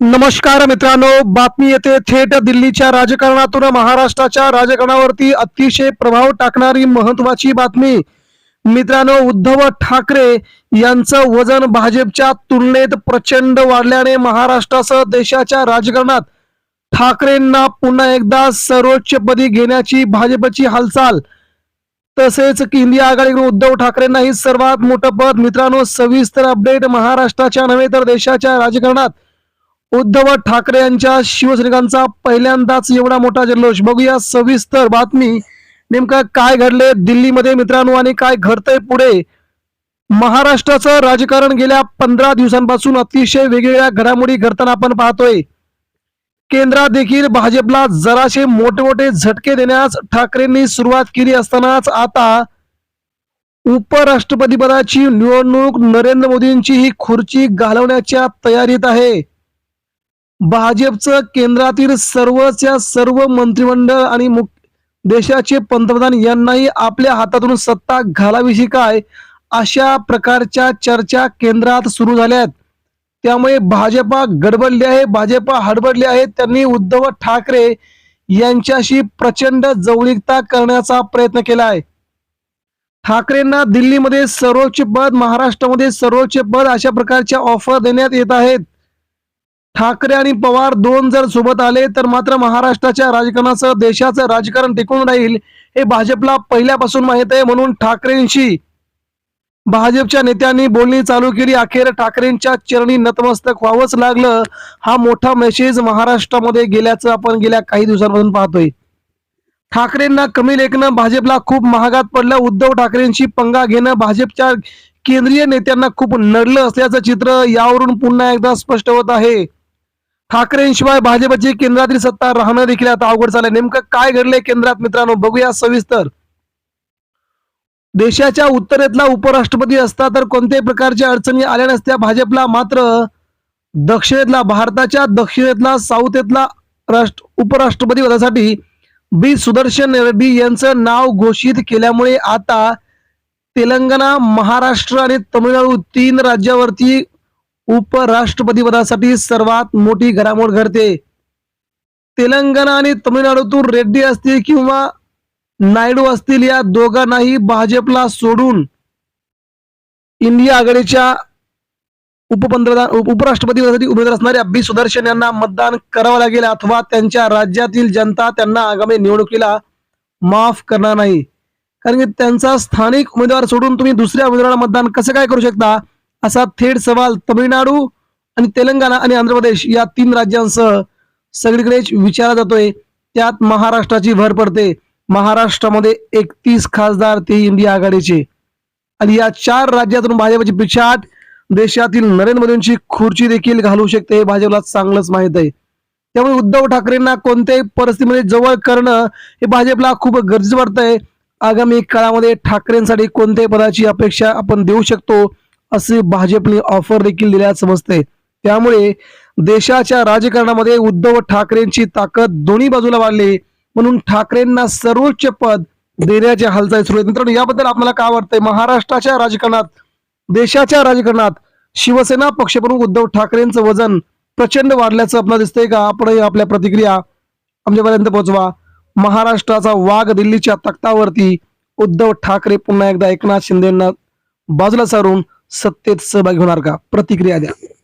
नमस्कार मित्रांनो बातमी येते थेट दिल्लीच्या राजकारणातून. महाराष्ट्राच्या राजकारणावरती अतिशय प्रभाव टाकणारी महत्वाची बातमी. मित्रांनो उद्धव ठाकरे यांचं वजन भाजपच्या तुलनेत प्रचंड वाढल्याने महाराष्ट्रासह देशाच्या राजकारणात ठाकरेंना पुन्हा एकदा सर्वोच्चपदी घेण्याची भाजपची हालचाल. तसेच की इंडिया आघाडीकडून उद्धव ठाकरेंना ही सर्वात मोठं पद. मित्रांनो सविस्तर अपडेट महाराष्ट्राच्या नव्हे तर देशाच्या राजकारणात. उद्धव ठाकरे यांच्या शिवसैनिकांचा पहिल्यांदाच एवढा मोठा जल्लोष. बघूया सविस्तर बातमी. नेमकं काय घडले दिल्लीमध्ये मित्रांनो आणि काय घडतंय पुढे? महाराष्ट्राचं राजकारण गेल्या पंधरा दिवसांपासून अतिशय वेगवेगळ्या घडामोडी घडताना आपण पाहतोय. केंद्रात देखील भाजपला जराशे मोठे मोठे झटके देण्यास ठाकरेंनी सुरुवात केली असतानाच आता उपराष्ट्रपती पदाची निवडणूक नरेंद्र मोदींची ही खुर्ची घालवण्याच्या तयारीत आहे. भाजपचं केंद्रातील सर्वच्या सर्व मंत्रिमंडळ आणि मुख देशाचे पंतप्रधान यांनाही आपल्या हातातून सत्ता घालावीशी काय अशा प्रकारच्या चर्चा केंद्रात सुरू झाल्या आहेत. त्यामुळे भाजपा गडबडली आहे भाजपा हडबडली आहे. त्यांनी उद्धव ठाकरे यांच्याशी प्रचंड जवळीकता करण्याचा प्रयत्न केला आहे. ठाकरेंना दिल्लीमध्ये सर्वोच्च पद महाराष्ट्रामध्ये सर्वोच्च पद अशा प्रकारच्या ऑफर देण्यात येत आहेत. ठाकरे आणि पवार दोन जर सोबत आले तर मात्र महाराष्ट्राच्या राजकारणासह देशाचं राजकारण टिकून राहील हे भाजपला पहिल्यापासून माहीत आहे. म्हणून ठाकरेंशी भाजपच्या नेत्यांनी बोलणी चालू केली. अखेर ठाकरेंच्या चरणी नतमस्तक व्हावंच लागलं. हा मोठा मेसेज महाराष्ट्रामध्ये गेल्याचं आपण गेल्या काही दिवसांपासून पाहतोय. ठाकरेंना कमी लेखणं भाजपला खूप महागात पडलं. उद्धव ठाकरेंशी पंगा घेणं भाजपच्या केंद्रीय नेत्यांना खूप नडलं असल्याचं चित्र यावरून पुन्हा एकदा स्पष्ट होत आहे. ठाकरेंशिवाय भाजपची केंद्रातील सत्ता राहणं देखील आता अवघड झालंय. नेमकं काय घडलंय केंद्रात मित्रांनो? बघूया सविस्तर. देशाच्या उत्तरेतला उपराष्ट्रपती असता तर कोणत्याही प्रकारच्या अडचणी आल्या नसत्या. भाजपला मात्र दक्षिणेतला भारताच्या दक्षिणेतला साऊथेतला राष्ट्र उपराष्ट्रपती पदासाठी बी. सुदर्शन रेड्डी यांचं नाव घोषित केल्यामुळे आता तेलंगणा महाराष्ट्र आणि तमिळनाडू तीन राज्यावरती उपराष्ट्रपती पदासाठी सर्वात मोठी घडामोड घडते. तेलंगणा आणि तमिळनाडूतून रेड्डी असतील किंवा नायडू असतील या दोघांनाही भाजपला सोडून इंडिया आघाडीच्या उपपंतप्रधान उपराष्ट्रपती पदासाठी उमेदवार असणाऱ्या बी सुदर्शन यांना मतदान करावं लागेल अथवा त्यांच्या राज्यातील जनता त्यांना आगामी निवडणुकीला माफ करणार नाही. कारण की त्यांचा स्थानिक उमेदवार सोडून तुम्ही दुसऱ्या उमेदवाराला मतदान कसं काय करू शकता? असा थेट सवाल तमिळनाडू आणि तेलंगणा आणि आंध्र प्रदेश या तीन राज्यांसह सगळीकडेच विचारला जातोय. त्यात महाराष्ट्राची भर पडते. महाराष्ट्रामध्ये एकतीस खासदार ते इंडिया आघाडीचे. आणि या चार राज्यातून भाजपची पिछाट देशातील नरेंद्र मोदींची खुर्ची देखील घालू शकते हे भाजपला चांगलंच माहीत आहे. त्यामुळे उद्धव ठाकरेंना कोणत्याही परिस्थितीमध्ये जवळ करणं हे भाजपला खूप गरजेचं वाटतंय. आगामी काळामध्ये ठाकरेंसाठी कोणत्याही पदाची अपेक्षा आपण देऊ शकतो. असे भाजपने ऑफर देखील दिल्या समजते त्यामुळे देशाच्या राजकारणामध्ये उद्धव ठाकरेंची ताकद दोन्ही बाजूला वाढली. म्हणून ठाकरेंना सर्वोच्च पद देण्याच्या हालचाली सुरू आहे. मित्रांनो याबद्दल आपल्याला काय वाटतंय? महाराष्ट्राच्या राजकारणात देशाच्या राजकारणात शिवसेना पक्षप्रमुख उद्धव ठाकरेंचं वजन प्रचंड वाढल्याचं आपल्याला दिसतंय का? आपणही आपल्या प्रतिक्रिया आमच्यापर्यंत पोहोचवा. महाराष्ट्राचा वाघ दिल्लीच्या तख्तावरती उद्धव ठाकरे पुन्हा एकदा एकनाथ शिंदेना बाजूला सारून सत्तेत सहभागी होणार का? प्रतिक्रिया द्या.